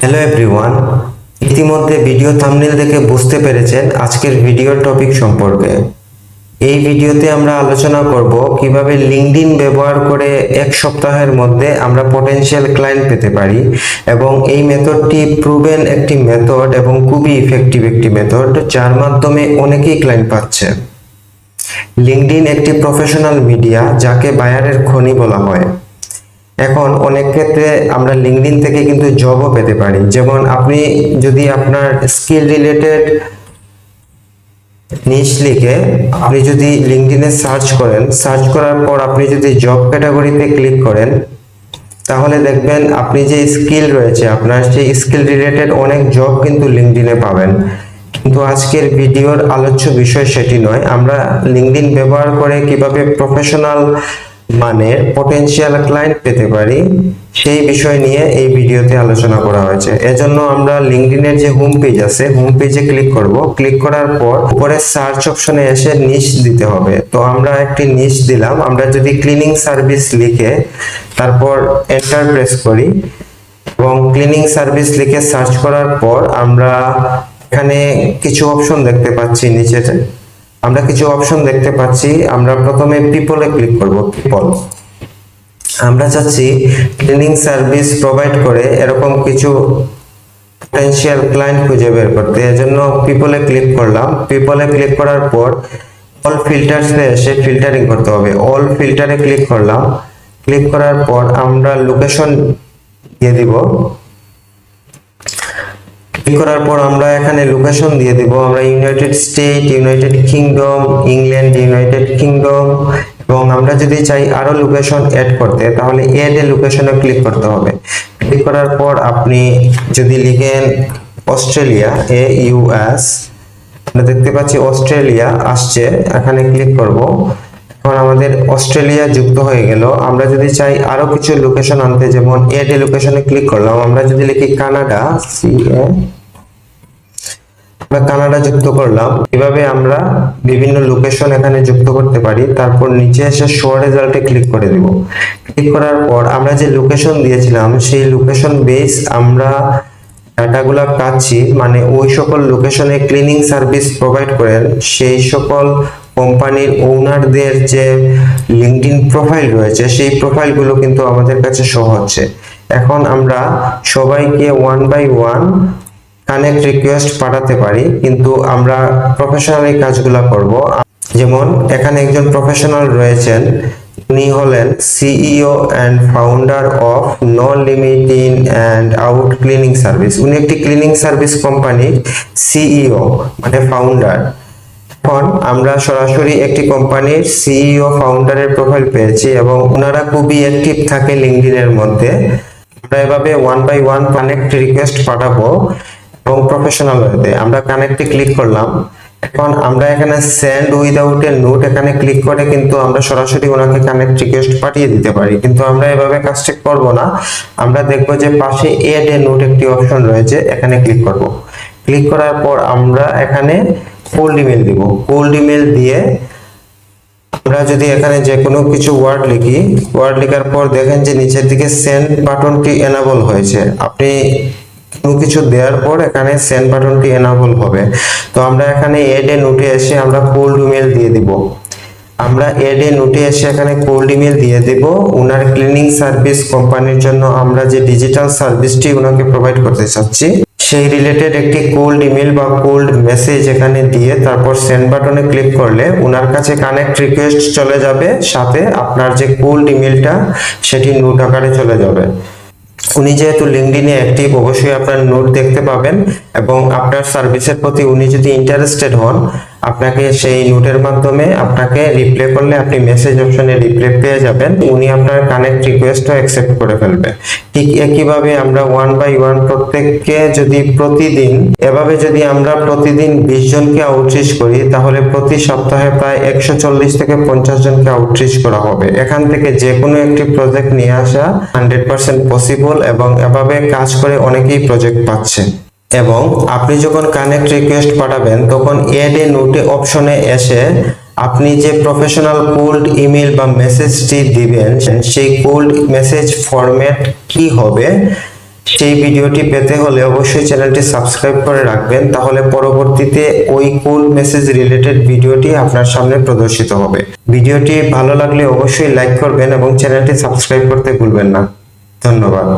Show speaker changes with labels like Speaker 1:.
Speaker 1: Hello everyone ইতিমধ্যে video thumbnail দেখে বুঝতে পেরেছেন আজকের ভিডিওর টপিক সম্পর্কে। এই ভিডিওতে আমরা আলোচনা করব কীভাবে লিঙ্কডইন ব্যবহার করে এক সপ্তাহের মধ্যে আমরা পটেনশিয়াল ক্লায়েন্ট পেতে পারি এবং এই মেথডটি প্রুভেন একটি মেথড এবং খুবই ইফেক্টিভ একটি মেথড যার মাধ্যমে অনেকেই ক্লায়েন্ট পাচ্ছে। লিঙ্কডইন একটি প্রফেশনাল মিডিয়া যাকে বায়ারের খনি বলা হয়। এখন অনেক ক্ষেত্রে আমরা লিঙ্কডইন থেকে কিন্তু জবও পেতে পারি। যেমন আপনি যদি আপনার স্কিল রিলেটেড নিচ লিখে আপনি যদি লিঙ্কডিনে সার্চ করেন সার্চ করার পর আপনি যদি জব ক্যাটাগরিতে ক্লিক করেন, তাহলে দেখবেন আপনি যে স্কিল রয়েছে, আপনার সেই স্কিল রিলেটেড অনেক জব কিন্তু লিঙ্কডইনে পাবেন। কিন্তু আজকের ভিডিওর আলোচ্য বিষয় সেটি নয়। আমরা লিঙ্কডইন ব্যবহার করে কীভাবে প্রফেশনাল মানের পটেনশিয়াল ক্লায়েন্ট পেতে পারি, সেই বিষয় নিয়ে এই ভিডিওতে আলোচনা করা হয়েছে। এজন্য আমরা লিঙ্কডইনের যে হোম পেজ আছে হোম পেজে ক্লিক করব। ক্লিক করার পর উপরে সার্চ অপশনে এসে নিশ দিতে হবে। তো আমরা একটি নিশ দিলাম। আমরা যদি ক্লিনিং সার্ভিস লিখে তারপর এন্টার প্রেস করি এবং ক্লিনিং সার্ভিস লিখে সার্চ করার পর আমরা এখানে কিছু অপশন দেখতে পাচ্ছি নিচেতে। আমরা কিছু অপশন দেখতে পাচ্ছি। আমরা প্রথমে পিপলে ক্লিক করব পিপল আমরা চাচ্ছি ক্লিনিং সার্ভিস প্রোভাইড করে এরকম কিছু পটেনশিয়াল ক্লায়েন্ট খুঁজে বের করতে। এজন্য পিপলে ক্লিক করলাম। পিপলে ক্লিক করার পর অল ফিল্টার্সে এসে ফিল্টারিং করতে হবে। অল ফিল্টারে ক্লিক করলাম। ক্লিক করার পর আমরা লোকেশন দিয়ে দিব। করার পর আমরা এখানে লোকেশন দিয়ে দিব। আমরা United State United Kingdom England United Kingdom এবং আমরা যদি চাই আরও লোকেশন অ্যাড করতে, তাহলে এড এ লোকেশনে ক্লিক করতে হবে। ক্লিক করার পর আপনি যদি লিখেন অস্ট্রেলিয়া এ ইউএস আমরা দেখতে পাচ্ছি অস্ট্রেলিয়া আসছে, এখানে ক্লিক করব। এখন আমাদের অস্ট্রেলিয়া যুক্ত হয়ে গেল। আমরা যদি চাই আরও কিছু লোকেশন আনতে, যেমন এড এ লোকেশনে ক্লিক করলাম, আমরা যদি লিখি কানাডা সি এ আমরা কানাডা যুক্ত করলাম। এভাবে আমরা বিভিন্ন লোকেশন এখানে যুক্ত করতে পারি। তারপর নিচে এসে শো রেজাল্টে ক্লিক করে দিব। ক্লিক করার পর আমরা যে লোকেশন দিয়েছিলাম, সেই লোকেশন বেস আমরা ডাটাগুলা পাচ্ছি। মানে ওই সকল লোকেশনে ক্লিনিং সার্ভিস প্রোভাইড করেন। সেই সকল কোম্পানির ওনারদের যে লিঙ্কডইন প্রোফাইল রয়েছে, সেই প্রোফাইলগুলো কিন্তু আমাদের কাছে শো হচ্ছে। এখন আমরা সবাইকে one by one connect request পাঠাতে পারি, কিন্তু আমরা প্রফেশনাল এই কাজগুলো করব। যেমন, এখানে একজন প্রফেশনাল রয়েছেন উনি হলেন CEO and founder of no limiting and out cleaning service উনি একটি ক্লিনিং সার্ভিস কোম্পানির সিইও মানে ফাউন্ডার এখন আমরা সরাসরি একটি কোম্পানির সিইও ফাউন্ডারের প্রোফাইল পেয়েছি এবং ওনারা খুবই অ্যাক্টিভ থাকে লিঙ্কডইনের মধ্যে। আমরা এভাবে one by one connect request পাঠাবো। প্রফেশনাল ওয়েতে আমরা কানেক্টে ক্লিক করলাম। এখন আমরা এখানে সেন্ড উইদাউট এ নোট এখানে ক্লিক করে কিন্তু আমরা সরাসরি ওনাকে কানেক্ট রিকোয়েস্ট পাঠিয়ে দিতে পারি। কিন্তু আমরা এভাবে কাজটা করব না। আমরা দেখব যে পাশে এড এ নোট একটি অপশন রয়েছে, এখানে ক্লিক করব। ক্লিক করার পর আমরা এখানে কোল্ড ইমেল দিব। কোল্ড ইমেল দিয়ে আমরা যদি এখানে যে কোনো কিছু ওয়ার্ড লিখি ওয়ার্ড লেখার পর দেখেন যে নিচের দিকে সেন্ড বাটনটি এনাবল হয়েছে। আপনি কিছু দেওয়ার পর এখানে সেন্ড বাটনটি এনাবল হবে। তো আমরা এখানে এড এ নোটে এসে আমরা কোল্ড ইমেল দিয়ে দিব। আমরা এড এ নোটে এসে এখানে কোল্ড ইমেল দিয়ে দেব। ওনার ক্লিনিং সার্ভিস কোম্পানির জন্য আমরা যে ডিজিটাল সার্ভিসটি ওনাকে প্রোভাইড করতে চাচ্ছি, সেই রিলেটেড একটি কোল্ড ইমেল বা কোল্ড মেসেজ এখানে দিয়ে তারপর সেন্ড বাটনে ক্লিক করলে ওনার কাছে কানেক্ট রিকোয়েস্ট চলে যাবে। সাথে আপনার যে কোল্ড ইমেলটা সেটি নোট আকারে চলে যাবে। উনি যেহেতু লিঙ্কডিনে অ্যাক্টিভ অবশ্যই আপনার নোট দেখতে পাবেন এবং আপনার সার্ভিসের প্রতি উনি যদি ইন্টারেস্টেড হন আপনাকে সেই নোটের মাধ্যমে আপনাকে রিপ্লে করলে আপনি মেসেজ অপশনে রিপ্লে পেয়ে যাবেন। উনি আপনার কানেক্ট রিকোয়েস্টও অ্যাকসেপ্ট করে ফেলবে। ঠিক একইভাবে আমরা ওয়ান বাই ওয়ান প্রত্যেককে যদি প্রতিদিন, এভাবে যদি আমরা প্রতিদিন বিশ জনকে আউটরিচ করি, তাহলে প্রতি সপ্তাহে প্রায় একশো চল্লিশ থেকে পঞ্চাশ জনকে আউটরিচ করা হবে। এখান থেকে যে কোনো একটি প্রজেক্ট নিয়ে আসা হান্ড্রেড পার্সেন্ট পসিবল এবং এভাবে কাজ করে অনেকেই প্রজেক্ট পাচ্ছে। এবং আপনি যখন কানেক্ট রিকোয়েস্ট পাঠাবেন, তখন এড এ নোটে অপশনে এসে আপনি যে প্রফেশনাল কোল্ড ইমেল বা মেসেজটি দিবেন, সেই কোল্ড মেসেজ ফরম্যাট কি হবে, সেই ভিডিওটি পেতে হলে অবশ্যই চ্যানেলটি সাবস্ক্রাইব করে রাখবেন, তাহলে পরবর্তীতে ওই কুল মেসেজ রিলেটেড ভিডিওটি আপনার সামনে প্রদর্শিত হবে। ভিডিওটি ভালো লাগলে অবশ্যই লাইক করবেন এবং চ্যানেলটি সাবস্ক্রাইব করতে ভুলবেন না। ধন্যবাদ।